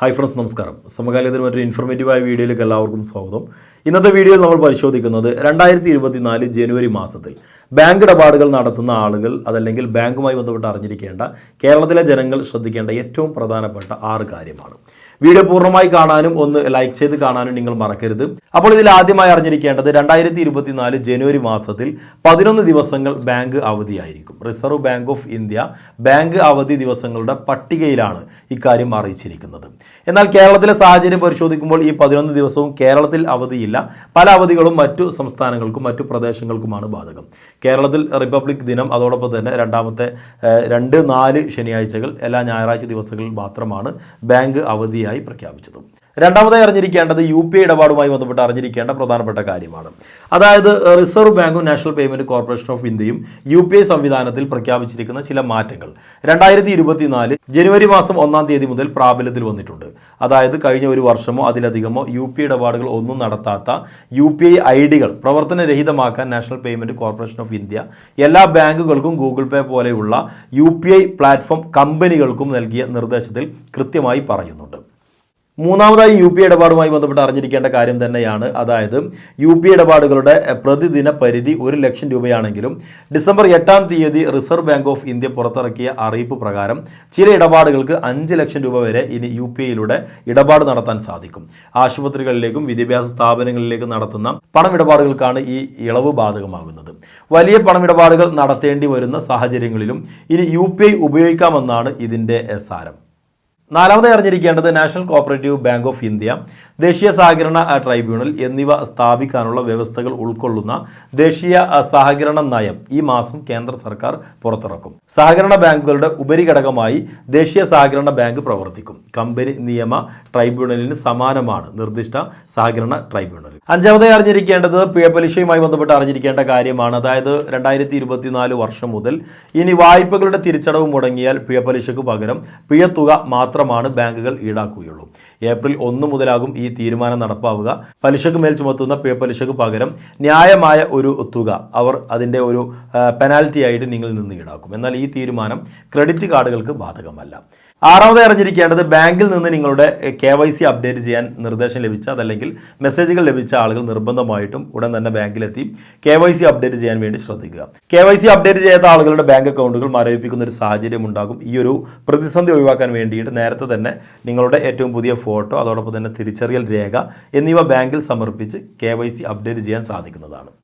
Hi friends നമസ്കാരം. സമകാലികത്തിൽ മറ്റൊരു ഇൻഫർമേറ്റീവായ വീഡിയോയിലേക്ക് എല്ലാവർക്കും സ്വാഗതം. ഇന്നത്തെ വീഡിയോയിൽ നമ്മൾ പരിശോധിക്കുന്നത് രണ്ടായിരത്തി ഇരുപത്തിനാല് ജനുവരി മാസത്തിൽ. ബാങ്ക് ഇടപാടുകൾ നടത്തുന്ന ആളുകൾ അതല്ലെങ്കിൽ ബാങ്കുമായി ബന്ധപ്പെട്ട് അറിഞ്ഞിരിക്കേണ്ട കേരളത്തിലെ ജനങ്ങൾ ശ്രദ്ധിക്കേണ്ട ഏറ്റവും പ്രധാനപ്പെട്ട ആറ് കാര്യമാണ്. വീഡിയോ പൂർണമായി കാണാനും ഒന്ന് ലൈക്ക് ചെയ്ത് കാണാനും നിങ്ങൾ മറക്കരുത്. അപ്പോൾ ഇതിൽ ആദ്യമായി അറിഞ്ഞിരിക്കേണ്ടത് രണ്ടായിരത്തി ഇരുപത്തിനാല് ജനുവരി മാസത്തിൽ പതിനൊന്ന് ദിവസങ്ങൾ ബാങ്ക് അവധിയായിരിക്കും. Reserve Bank of India bank അവധി ദിവസങ്ങളുടെ പട്ടികയിലാണ് ഇക്കാര്യം അറിയിച്ചിരിക്കുന്നത്. എന്നാൽ കേരളത്തിലെ സാഹചര്യം പരിശോധിക്കുമ്പോൾ ഈ പതിനൊന്ന് ദിവസവും കേരളത്തിൽ അവധിയില്ല. പല അവധികളും മറ്റു സംസ്ഥാനങ്ങൾക്കും മറ്റു പ്രദേശങ്ങൾക്കുമാണ് ബാധകം. കേരളത്തിൽ റിപ്പബ്ലിക് ദിനം അതോടൊപ്പം തന്നെ രണ്ടാമത്തെ രണ്ട് നാല് ശനിയാഴ്ചകൾ എല്ലാ ഞായറാഴ്ച ദിവസങ്ങളിൽ മാത്രമാണ് ബാങ്ക് അവധിയായി പ്രഖ്യാപിച്ചത്. രണ്ടാമതായി അറിഞ്ഞിരിക്കേണ്ടത് യു പി ഐ ഇടപാടുമായി ബന്ധപ്പെട്ട് അറിഞ്ഞിരിക്കേണ്ട പ്രധാനപ്പെട്ട കാര്യമാണ്. അതായത് റിസർവ് ബാങ്കും നാഷണൽ പേയ്മെന്റ് കോർപ്പറേഷൻ ഓഫ് ഇന്ത്യയും യു പി ഐ സംവിധാനത്തിൽ പ്രഖ്യാപിച്ചിരിക്കുന്ന ചില മാറ്റങ്ങൾ. രണ്ടായിരത്തി ഇരുപത്തിനാല് ജനുവരി മാസം ഒന്നാം തീയതി മുതൽ പ്രാബല്യത്തിൽ വന്നിട്ടുണ്ട്. അതായത് കഴിഞ്ഞ ഒരു വർഷമോ അതിലധികമോ യു പി ഇടപാടുകൾ ഒന്നും നടത്താത്ത യു പി ഐ ഐ ഡികൾ പ്രവർത്തനരഹിതമാക്കാൻ National Payment Corporation of India എല്ലാ ബാങ്കുകൾക്കും ഗൂഗിൾ പേ പോലെയുള്ള യു പി ഐ പ്ലാറ്റ്ഫോം കമ്പനികൾക്കും നൽകിയ നിർദ്ദേശത്തിൽ കൃത്യമായി പറയുന്നുണ്ട്. മൂന്നാമതായി യു പി ഇടപാടുമായി ബന്ധപ്പെട്ട് അറിഞ്ഞിരിക്കേണ്ട കാര്യം തന്നെയാണ്. അതായത് യു പി ഇടപാടുകളുടെ പ്രതിദിന പരിധി ഒരു ലക്ഷം രൂപയാണെങ്കിലും ഡിസംബർ എട്ടാം തീയതി റിസർവ് ബാങ്ക് ഓഫ് ഇന്ത്യ പുറത്തിറക്കിയ അറിയിപ്പ് പ്രകാരം ചില ഇടപാടുകൾക്ക് അഞ്ച് ലക്ഷം രൂപ വരെ ഇനി യു പി ഐയിലൂടെ ഇടപാട് നടത്താൻ സാധിക്കും. ആശുപത്രികളിലേക്കും വിദ്യാഭ്യാസ സ്ഥാപനങ്ങളിലേക്കും നടത്തുന്ന പണമിടപാടുകൾക്കാണ് ഈ ഇളവ് ബാധകമാകുന്നത്. വലിയ പണമിടപാടുകൾ നടത്തേണ്ടി വരുന്ന സാഹചര്യങ്ങളിലും ഇനി യു ഉപയോഗിക്കാമെന്നാണ് ഇതിന്റെ സാരം. നാലാമതായി അറിഞ്ഞിരിക്കേണ്ടത് National Cooperative Bank of India ദേശീയ സഹകരണ ട്രൈബ്യൂണൽ എന്നിവ സ്ഥാപിക്കാനുള്ള വ്യവസ്ഥകൾ ഉൾക്കൊള്ളുന്ന ദേശീയ സഹകരണ നയം ഈ മാസം കേന്ദ്ര സർക്കാർ പുറത്തിറക്കും. സഹകരണ ബാങ്കുകളുടെ ഉപരിഘടകമായി ദേശീയ സഹകരണ ബാങ്ക് പ്രവർത്തിക്കും. കമ്പനി നിയമ ട്രൈബ്യൂണലിന് സമാനമാണ് നിർദ്ദിഷ്ട സഹകരണ ട്രൈബ്യൂണൽ. അഞ്ചാമതായി അറിഞ്ഞിരിക്കേണ്ടത് പലിശയുമായി ബന്ധപ്പെട്ട് അറിഞ്ഞിരിക്കേണ്ട കാര്യമാണ്. അതായത് രണ്ടായിരത്തി ഇരുപത്തിനാല് വർഷം മുതൽ ഇനി വായ്പകളുടെ തിരിച്ചടവ് മുടങ്ങിയാൽ പിഴ പലിശക്ക് പകരം പിഴത്തുക മാത്രമാണ് ബാങ്കുകൾ ഈടാക്കുകയുള്ളൂ. ഏപ്രിൽ ഒന്ന് മുതലാകും ഈ തീരുമാനം നടപ്പാവുക. പലിശക്ക് മേൽ ചുമത്തുന്ന പേ പലിശക്ക് പകരം ന്യായമായ ഒരു തുക അവർ അതിന്റെ ഒരു പെനാൽറ്റി ആയിട്ട് നിങ്ങളിൽ നിന്ന് ഈടാക്കും. എന്നാൽ ഈ തീരുമാനം ക്രെഡിറ്റ് കാർഡുകൾക്ക് ബാധകമല്ല. ആറാമതായി അറിഞ്ഞിരിക്കേണ്ടത് ബാങ്കിൽ നിന്ന് നിങ്ങളുടെ കെ വൈ സി അപ്ഡേറ്റ് ചെയ്യാൻ നിർദ്ദേശം ലഭിച്ച അതല്ലെങ്കിൽ മെസ്സേജുകൾ ലഭിച്ച ആളുകൾ നിർബന്ധമായിട്ടും ഉടൻ തന്നെ ബാങ്കിലെത്തി കെ വൈ സി അപ്ഡേറ്റ് ചെയ്യാൻ വേണ്ടി ശ്രദ്ധിക്കുക. കെ വൈ സി അപ്ഡേറ്റ് ചെയ്യാത്ത ആളുകളുടെ ബാങ്ക് അക്കൗണ്ടുകൾ മരവിപ്പിക്കുന്ന ഒരു സാഹചര്യം ഉണ്ടാകും. ഈ ഒരു പ്രതിസന്ധി ഒഴിവാക്കാൻ വേണ്ടിയിട്ട് നേരത്തെ തന്നെ നിങ്ങളുടെ ഏറ്റവും പുതിയ ഫോട്ടോ അതോടൊപ്പം തന്നെ തിരിച്ചറിയൽ രേഖ എന്നിവ ബാങ്കിൽ സമർപ്പിച്ച് കെ വൈ സി അപ്ഡേറ്റ് ചെയ്യാൻ സാധിക്കുന്നതാണ്.